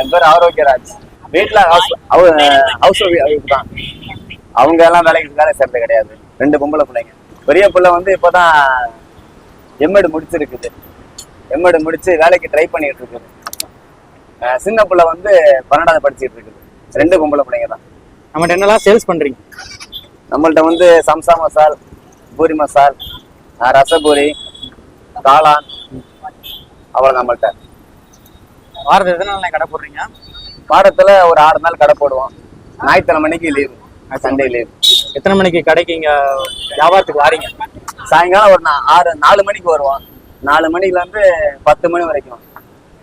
என் பேர் ஆரோக்கியராஜ். வீட்டுல house wife தான். அவங்க எல்லாம் வேலைக்கு வேலை செய்யறது கிடையாது. ரெண்டு பொம்பளை பிள்ளைங்க. பெரிய பிள்ளை வந்து இப்பதான் எம்எடு முடிச்சிருக்குது. எம்எடு முடிச்சு வேலைக்கு ட்ரை பண்ணிட்டு இருக்குது. சின்ன பிள்ளை வந்து பன்னெண்டாவது படிச்சிட்டு இருக்குது. ரெண்டு பொம்பளை பிள்ளைங்க தான். நம்மகிட்ட என்னெல்லாம் சேல்ஸ் பண்றீங்க? நம்மள்ட்ட வந்து சம்சா மசால் பூரி மசால் ரசபூரி காளான் அவ்வளோ நம்மள்ட்ட. வாரத்துக்கு எத்தனை நாள் கடை போடுறீங்க? வாரத்துல ஒரு ஆறு நாள் கடை போடுவோம். ஞாயிற்றுக்கிழமை மணிக்கு லீவு சண்டே லீவு எத்தனை மணிக்கு கடைக்கு இங்க வியாபாரத்துக்கு வாரீங்க? சாயங்காலம் ஒரு ஆறு நாலு மணிக்கு வருவோம். நாலு மணிக்குல இருந்து பத்து மணி வரைக்கும்.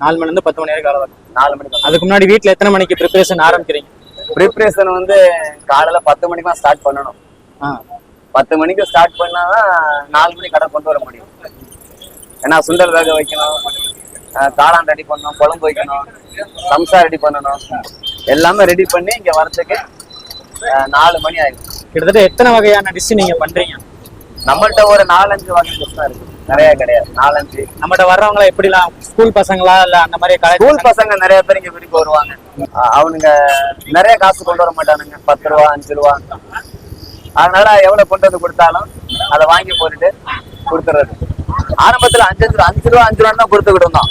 நாலு மணில இருந்து பத்து மணி வரைக்கும் வேலை வரும் நாலு மணிக்கு அதுக்கு முன்னாடி வீட்ல எத்தனை மணிக்கு ப்ரிப்பரேஷன் ஆரம்பிக்கிறீங்க? ப்ரிப்ரேஷன் வந்து காலையில பத்து மணிக்கு தான் ஸ்டார்ட் பண்ணணும். பத்து மணிக்கு ஸ்டார்ட் பண்ணாதான் நாலு மணி கடை கொண்டு வர முடியும். ஏன்னா சுண்டல் வேக வைக்கணும். காளான் ரெடி பண்ணணும் குழம்பு வைக்கணும் சம்சா ரெடி பண்ணணும். எல்லாமே ரெடி பண்ணி இங்க வரதுக்கு நாலு மணி ஆயிடும். கிட்டத்தட்ட எத்தனை வகையான டிஷ் நீங்க பண்றீங்க? நம்மள்ட்ட ஒரு நாலஞ்சு வகை dish தான் இருக்கு. நிறைய கிடையாது. நாலஞ்சு. நம்மகிட்ட வர்றவங்கள எப்படிலாம்? ஸ்கூல் பசங்களா இல்ல அந்த மாதிரி கலை ஸ்கூல் பசங்க நிறைய பேர் இங்க விரும்பி வருவாங்க. அவனுங்க நிறைய காசு கொண்டு வர மாட்டானுங்க. பத்து ரூபா அஞ்சு ரூபா. அதனால எவ்வளவு கொண்டு வந்து கொடுத்தாலும் அதை வாங்கி போட்டுட்டு கொடுத்துறது. ஆரம்பத்துல அஞ்சு அஞ்சு ரூபா அஞ்சு ரூபா அஞ்சு ரூபா தான் கொடுத்துக்கிட்டு இருந்தோம்.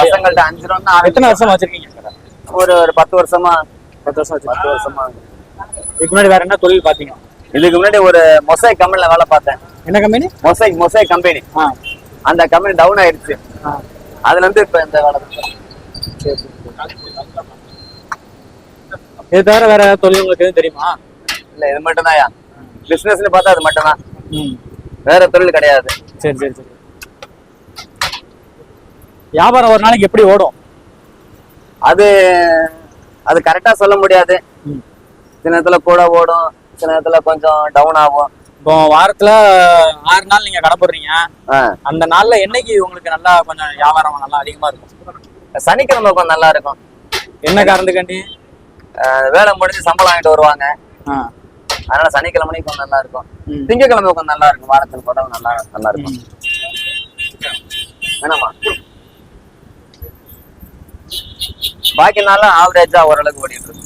பசங்கள்ட்ட அஞ்சு ரூபா எத்தனை வருஷம் வச்சிருக்கீங்க? ஒரு ஒரு பத்து வருஷமா. பத்து வருஷம் வச்சிருக்கீங்க. பத்து வருஷமா. இதுக்கு முன்னாடி வேற என்ன தொழில் பாத்தீங்க இதுக்கு முன்னாடி ஒரு மொசை கம்பெனில வேலை பார்த்தேன். என்ன கம்பெனி? மொசை மொசை கம்பெனி. அந்த கம்பெனி டவுன் ஆயிடுச்சு. அதுல இருந்து இப்ப இந்த வேலை. இது தவிர வேற தொழில் உங்களுக்கு எதுவும் தெரியுமா? இல்ல இது மட்டும் தான் பிசினஸ்னு பார்த்தா அது மட்டும் தான் ம். வேற தொழில் கிடையாது. சரி சரி சரி. வியாபாரம் ஒரு நாளைக்கு எப்படி ஓடும்? அது அது கரெக்டா சொல்ல முடியாது. சில நேரத்துல கூட ஓடும் சில நேரத்துல கொஞ்சம் டவுன் ஆகும். இப்போ வாரத்துல ஆறு நாள் நீங்க கடை போடுறீங்க. அந்த நாள்ல என்னைக்கு உங்களுக்கு நல்லா கொஞ்சம் வியாபாரம் நல்லா அதிகமா இருக்கும்? சனிக்கிழமை கொஞ்சம் நல்லா இருக்கும். என்ன காரணத்துக்காண்டி? வேலை முடிஞ்சு சம்பளம் வாங்கிட்டு வருவாங்க. அதனால சனிக்கிழமை கொஞ்சம் நல்லா இருக்கும் திங்கக்கிழமை கொஞ்சம் நல்லா இருக்கும் வாரத்தில் கூட நல்லா நல்லா இருக்கும் வேணாமா? பாக்கி நாளும் ஆவரேஜா ஓரளவுக்கு ஓடிட்டு இருக்கு.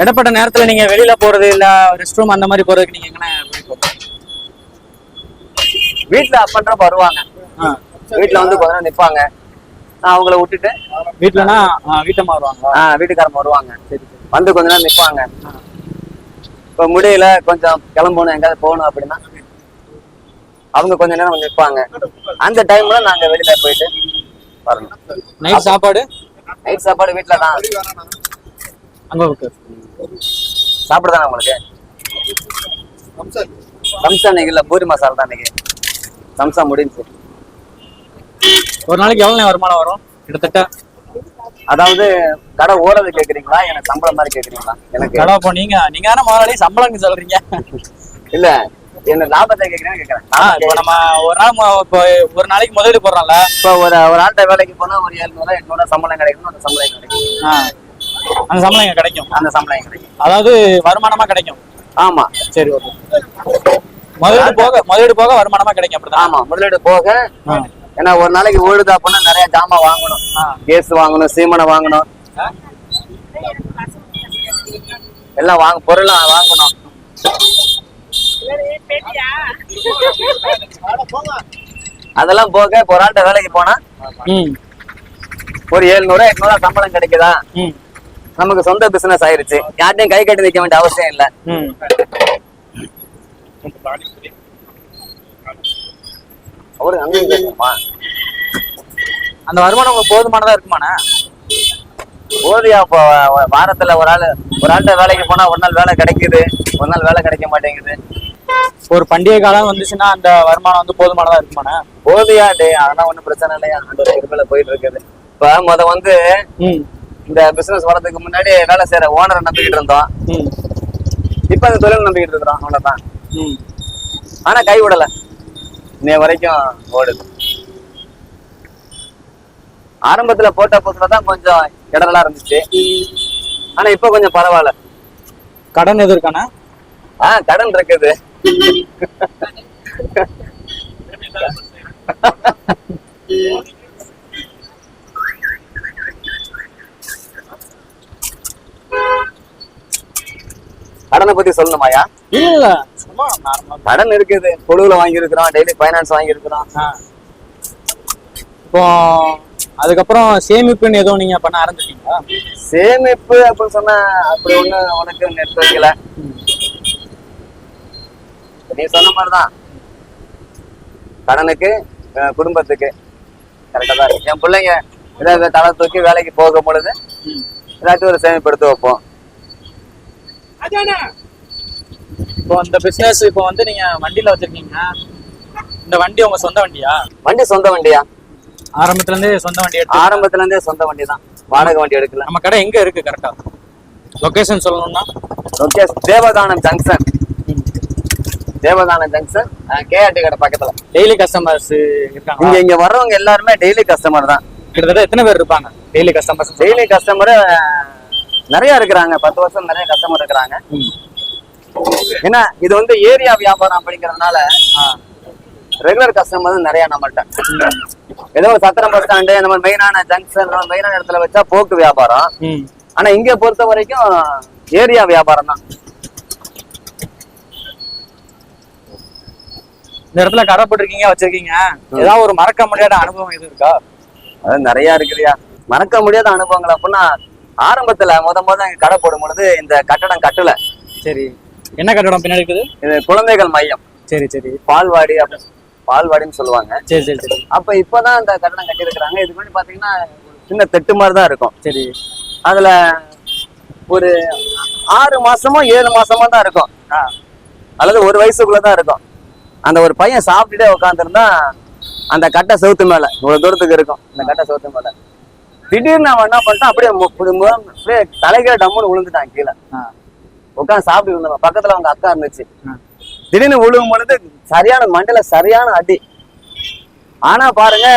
இடப்பட்ட நேரத்துல நீங்க வெளியில போறது இல்ல ரெஸ்ட் ரூம் அந்த மாதிரி போறதுக்கு நீங்க வீட்டுல அப்பன்றப்ப வருவாங்க. வீட்டுல வந்து கொஞ்ச நேரம் நிப்பாங்க. நான் அவங்கள விட்டுட்டு. வீட்டுலனா ஆ, வீட்டம்மா வருவாங்க ஆஹ் வீட்டுக்காரங்க வருவாங்க. சரி வந்து கொஞ்ச நேரம் நிப்பாங்க இப்ப முடியல கொஞ்சம் கிளம்பணும் எங்கேயாவது போகணும் அப்படின்னா அவங்க கொஞ்ச நேரம் வந்து நிப்பாங்க அந்த டைம்ல நாங்க வெளியில போயிட்டு வரணும். நைட் சாப்பாடு? நைட் சாப்பாடு வீட்டுல தான். அங்க இருக்கு. சாப்பிடுதானே உங்களுக்கு? சம்சா இன்னைக்கு இல்ல பூரி மசாலா தான் இன்னைக்கு. சம்சா முடிஞ்சு ஒரு நாளைக்கு எவ்வளவு வருமானம் வரும்? கிட்டத்தட்ட? அதாவது கடை ஓரது கேக்குறீங்களா? எனக்கு சம்பளம் மாதிரி கேக்குறீங்களா? எனக்கு கடை இப்போ நீங்க நீங்க தானே முதலாளி? சம்பளம் சொல்றீங்க. இல்ல என்ன லாபத்தை கேக்குறேன். ஆ, இப்போ நம்ம ஒரு நாள் இப்போ ஒரு நாளைக்கு முதலீடு போடுறோம்ல. இப்போ ஒரு ஒரு ஆள்கிட்ட வேலைக்கு போனா ஒரு எழுநூறு எட்நூறு சம்பளம் கிடைக்கணும் அந்த சம்பளம் கிடைக்கும். அந்த சம்பளம் கிடைக்கும்? அந்த சம்பளம் கிடைக்கும்? அதாவது வருமானமா கிடைக்கும்? ஆமா. சரி ஓகே. முதலீடு போக முதலீடு போக வருமானமா கிடைக்கும் அப்படிதான். ஆமா முதலீடு போக. ஏன்னா ஒரு நாளைக்கு ஓடுது அப்படின்னா நிறைய ஜாமான் வாங்கணும். ஆ. கேஸ் வாங்கணும் சீமனை வாங்கணும். எல்லாம் வாங்க பொருள்லாம் வாங்கணும். அதெல்லாம் போக இப்போ ஒரு ஆள்கிட்ட வேலைக்கு போனா ம். ஒரு எழுநூறு எட்நூறு சம்பளம் கிடைக்குதா? ம். நமக்கு சொந்த பிசினஸ் ஆயிருச்சு. யார்ட்டையும் கை கட்டி நிக்க வேண்டிய அவசியம் இல்ல. ம். அவரு அங்க இங்க இருக்குமா? அந்த வருமானம் உங்களுக்கு போதுமானதா இருக்குமாண்ணா? போதியா இப்போ வாரத்துல ஒரு ஆள் ஒரு ஆள்கிட்ட வேலைக்கு போனா ஒரு நாள் வேலை கிடைக்குது ஒரு நாள் வேலை கிடைக்க மாட்டேங்குது. ஒரு பண்டிகை காலம் வந்துச்சுன்னா அந்த வருமானம் வந்து போதுமானதா இருக்குமாண்ணா? போதியா டே அதெல்லாம் ஒண்ணும் பிரச்சனை இல்லையா? ஆண்டோட இருப்பில போயிட்டு இருக்குது. இப்ப முத வந்து இந்த பிசினஸ் வரதுக்கு முன்னாடி வேலை செய்யற ஓனரை நம்பிக்கிட்டு இருந்தோம். இப்ப அந்த தொழில் நம்பிக்கிட்டு இருக்கிறோம் அவ்வளவுதான். ஆனா கை விடல. இன்னைய வரைக்கும் ஓடுது. ஆரம்பத்துல போட்ட புதுல கொஞ்சம் இடரலா இருந்துச்சு. ஆனா இப்போ கொஞ்சம் பரவாயில்ல. கடன் எது இருக்கானா ஆ கடன் இருக்குது. கடனை பத்தி சொல்லணுமாயா இல்ல. கடன் இருக்குது குழுவில் வாங்கியிருக்கிறோம் டெய்லி ஃபைனான்ஸ் வாங்கியிருக்கிறோம். இப்போ அதுக்கப்புறம் சேமிப்புன்னு எதுவும் நீங்க பண்ண ஆரம்பிச்சிட்டீங்களா? சேமிப்பு அப்படின்னு சொன்னா அப்படி ஒண்ணு உனக்கு நெட் வைக்கல. நீ சொன்ன மாதிரிதான். கடனுக்கு குடும்பத்துக்கு. கரெக்டா தான் என் பிள்ளைங்க ஏதாவது தலை தூக்கி வேலைக்கு போகும் பொழுது ஏதாச்சும் ஒரு சேமிப்பு எடுத்து வைப்போம். இப்போ இந்த பிசினஸ் இப்போ வந்து நீங்க வண்டியில வச்சிருக்கீங்க. இந்த வண்டி உங்க சொந்த வண்டியா? வண்டி சொந்த வண்டியா? ஆரம்பத்துல இருந்தே சொந்த வண்டி எடுத்து ஆரம்பத்துல இருந்தே சொந்த வண்டி தான் வாடகை வண்டி எடுக்கல. நம்ம கடை எங்க இருக்கு கரெக்டா லொகேஷன் சொல்லணும்னா? Okay Devadanam junction Devadanam junction KRT கடை பக்கத்துல. டெய்லி கஸ்டமர்ஸ் இருக்காங்க இங்க இங்க வர்றவங்க எல்லாருமே டெய்லி கஸ்டமர் தான். கிட்டத்தட்ட எத்தனை பேர் இருப்பாங்க? டெய்லி கஸ்டமர்ஸ் டெய்லி கஸ்டமர் நிறைய இருக்கிறாங்க. பத்து வருஷம் நிறைய கஸ்டமர் இருக்கிறாங்க. ஏன்னா இது வந்து ஏரியா வியாபாரம் அப்படிங்கறதுனால ரெகுலர் கஸ்டமர் நிறைய நம்மள்ட்ட. ஏதோ ஒரு சத்திரம் பஸ் ஸ்டாண்டு நம்ம மெயினான ஜங்ஷன் மெயினான இடத்துல வச்சா போக்கு வியாபாரம். ஆனா இங்க பொறுத்த வரைக்கும் ஏரியா வியாபாரம் தான். இந்த இடத்துல கடை போட்டிருக்கீங்க வச்சிருக்கீங்க. ஏதாவது ஒரு மறக்க முடியாத அனுபவம் எதுவும் இருக்கா? அது நிறைய இருக்குதுயா மறக்க முடியாத அனுபவங்கள் அப்படின்னா ஆரம்பத்துல முத முத கடை போடும் பொழுது இந்த கட்டடம் கட்டல. சரி. என்ன கட்டடம் பின்னாடி இருக்குது? இது குழந்தைகள் மையம். சரி சரி. பால்வாடி அப்படி பால்வாடின்னு சொல்லுவாங்க. சரி சரி சரி. அப்ப இப்பதான் இந்த கட்டடம் கட்டியிருக்கிறாங்க. இதுக்கு முன்னாடி பாத்தீங்கன்னா சின்ன தெட்டு மாதிரி தான் இருக்கும். சரி. அதுல ஒரு ஆறு மாசமோ ஏழு மாசமோ தான் இருக்கும். அல்லது ஒரு வயசுக்குள்ள தான் இருக்கும். அந்த ஒரு பையன் சாப்பிட்டுட்டே உட்காந்துருந்தா அந்த கட்டை செவுத்து மேல இவ்வளவு தூரத்துக்கு இருக்கும். அந்த கட்டை செவுத்து மேல. திடீர்னு அவன் என்ன பண்ணிட்டான்? அப்படியே அப்படியே தலைகீழ டம்முன்னு விழுந்துட்டான் கீழே. உட்காந்து சாப்பிட்டு இருந்தவன் பக்கத்துல அவங்க அக்கா இருந்துச்சு. திடீர்னு விழுகும் பொழுது சரியான மண்டல சரியான அடி. ஆனா பாருங்க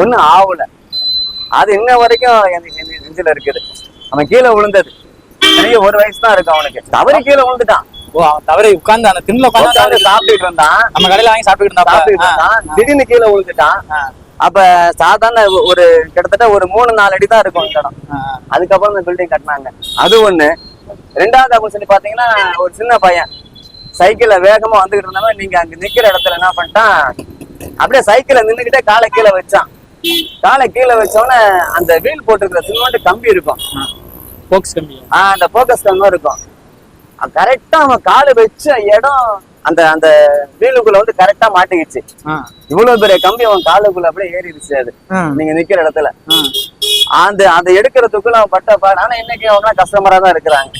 ஒண்ணும் ஆகல அது இன்ன வரைக்கும் நெஞ்சில இருக்குது. அவன் கீழே விழுந்தது. எனக்கு ஒரு வயசு தான் இருக்கும் அவனுக்கு. தவறி கீழே விழுந்துட்டான். ஓ அவன் தவறி உட்கார்ந்து அந்த திண்ணில உட்கார்ந்து சாப்பிட்டுட்டு இருந்தான். நம்ம கடையில வாங்கி சாப்பிட்டுட்டு சாப்பிட்டுட்டு இருந்தா இருந்தான். திடீர்னு கீழே விழுந்துட்டான். அப்ப சாதாரண ஒரு கிட்டத்தட்ட ஒரு மூணு நாலு அடி தான் இருக்கும் இந்த இடம். அதுக்கப்புறம் இந்த பில்டிங் கட்டினாங்க. அது ஒண்ணு. ரெண்டாவது அப்படின்னு சொல்லி பாத்தீங்கன்னா ஒரு சின்ன பையன். சைக்கிள்ல வேகமா வந்துகிட்டு இருந்தவன் நீங்க அங்க நிக்கிற இடத்துல என்ன பண்ணிட்டான் அப்படியே சைக்கிள்ல நின்னுக்கிட்டே காலை கீழே வச்சான். காலை கீழே வச்சோடனே அந்த வீல் போட்டிருக்கிற சிமெண்ட் கம்பி இருக்கும். போக்ஸ் கம்பி. ஆஹ் அந்த போக்கஸ் கம்பி இருக்கும். கரெக்டா அவன் காலை வச்ச இடம் அந்த அந்த வீலுக்குள்ள வந்து கரெக்டா மாட்டிக்கிச்சு. இவ்வளவு பெரிய கம்பி அவன் காலுக்குள்ள அப்படியே ஏறிடுச்சு அது. நீங்க நிக்கிற இடத்துல. அந்த அதை எடுக்கிறதுக்குள்ள அவன் பட்ட பாடு ஆனா இன்னைக்கு அவங்க கஸ்டமரா தான் இருக்கிறாங்க.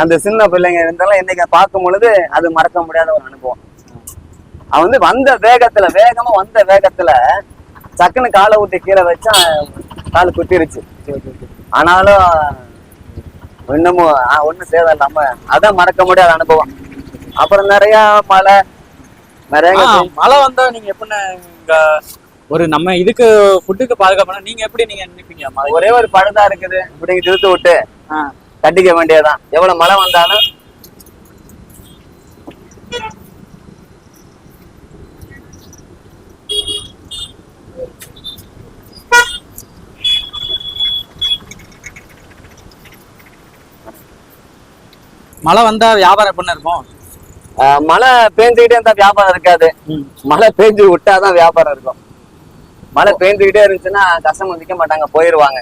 அந்த சின்ன பிள்ளைங்க இருந்தாலும் இன்னைக்கு பார்க்கும் பொழுது அது மறக்க முடியாத ஒரு அனுபவம். அவன் வந்து வந்த வேகத்துல வேகமா வந்த வேகத்துல சக்குன்னு காலை விட்டு கீழே வச்சா கால் குத்திருச்சு. ஆனாலும் இன்னமும் ஒண்ணும் சேதம் இல்லாம அதான் மறக்க முடியாத அனுபவம். அப்புறம் நிறைய மழை நிறைய மழை வந்தா நீங்க எப்படின்னு ஒரு நம்ம இதுக்கு ஃபுட்டுக்கு பாதுகாப்பு நீங்க எப்படி நீங்க நினைப்பீங்க? ஒரே ஒரு பழுதா இருக்குது. இப்படி இழுத்து விட்டு ஆ. கட்டிக்க வேண்டியதுதான். எவ்வளவு மழை வந்தாலும் மழை வந்தா வியாபாரம் எப்படின்னு இருக்கும்? மழை பேஞ்சுக்கிட்டே இருந்தா வியாபாரம் இருக்காது. மழை பேஞ்சு விட்டாதான் வியாபாரம் இருக்கும். மழை பேஞ்சுக்கிட்டே இருந்துச்சுன்னா கஸ்டமர் நிக்க மாட்டாங்க போயிருவாங்க.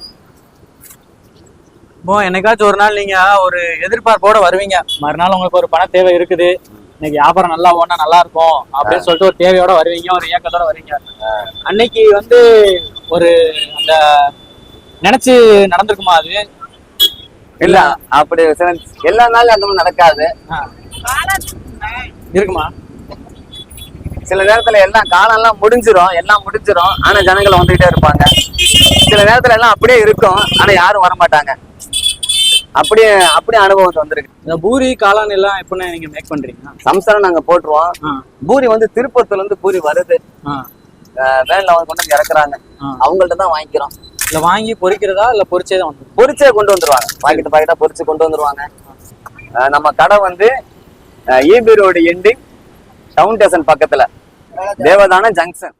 இப்போ என்னைக்காச்சும் ஒரு நாள் நீங்க ஒரு எதிர்பார்ப்போட வருவீங்க. மறுநாள் உங்களுக்கு ஒரு பண தேவை இருக்குது. இன்னைக்கு வியாபாரம் நல்லா ஓனா நல்லா இருக்கும் அப்படின்னு சொல்லிட்டு ஒரு தேவையோட வருவீங்க ஒரு இயக்கத்தோட வருவீங்க. அன்னைக்கு வந்து ஒரு அந்த நினைச்சு நடந்திருக்குமா அது? இல்ல அப்படி எல்லா நாளும் அந்த மாதிரி நடக்காது. இருக்குமா? சில நேரத்துல எல்லாம் காலம் எல்லாம் முடிஞ்சிரும் எல்லாம் முடிஞ்சிரும். ஆனா ஜனங்கள் வந்துகிட்டே இருப்பாங்க. சில நேரத்துல எல்லாம் அப்படியே இருக்கும் ஆனா யாரும் வர மாட்டாங்க அப்படியே அப்படியே அனுபவம் வந்திருக்கு. இந்த பூரி காளான் எல்லாம் எப்படின்னு நீங்க மேக் பண்றீங்க? சம்சாரம் நாங்க போட்டுருவோம். பூரி வந்து திருப்பத்தூர்ல இருந்து பூரி வருது. வேன்ல வந்து கொண்டு வந்து இறக்குறாங்க. அவங்கள்ட்ட தான் வாங்கிக்கிறோம். இல்ல வாங்கி பொரிக்கிறதா இல்ல பொரிச்சே தான் வந்து பொரிச்சே கொண்டு வந்துருவாங்க. பாக்கெட் பாக்கெட்டா பொரிச்சு கொண்டு வந்துருவாங்க. நம்ம கடை வந்து EB road ending town station பக்கத்துல. தேவதான ஜங்ஷன்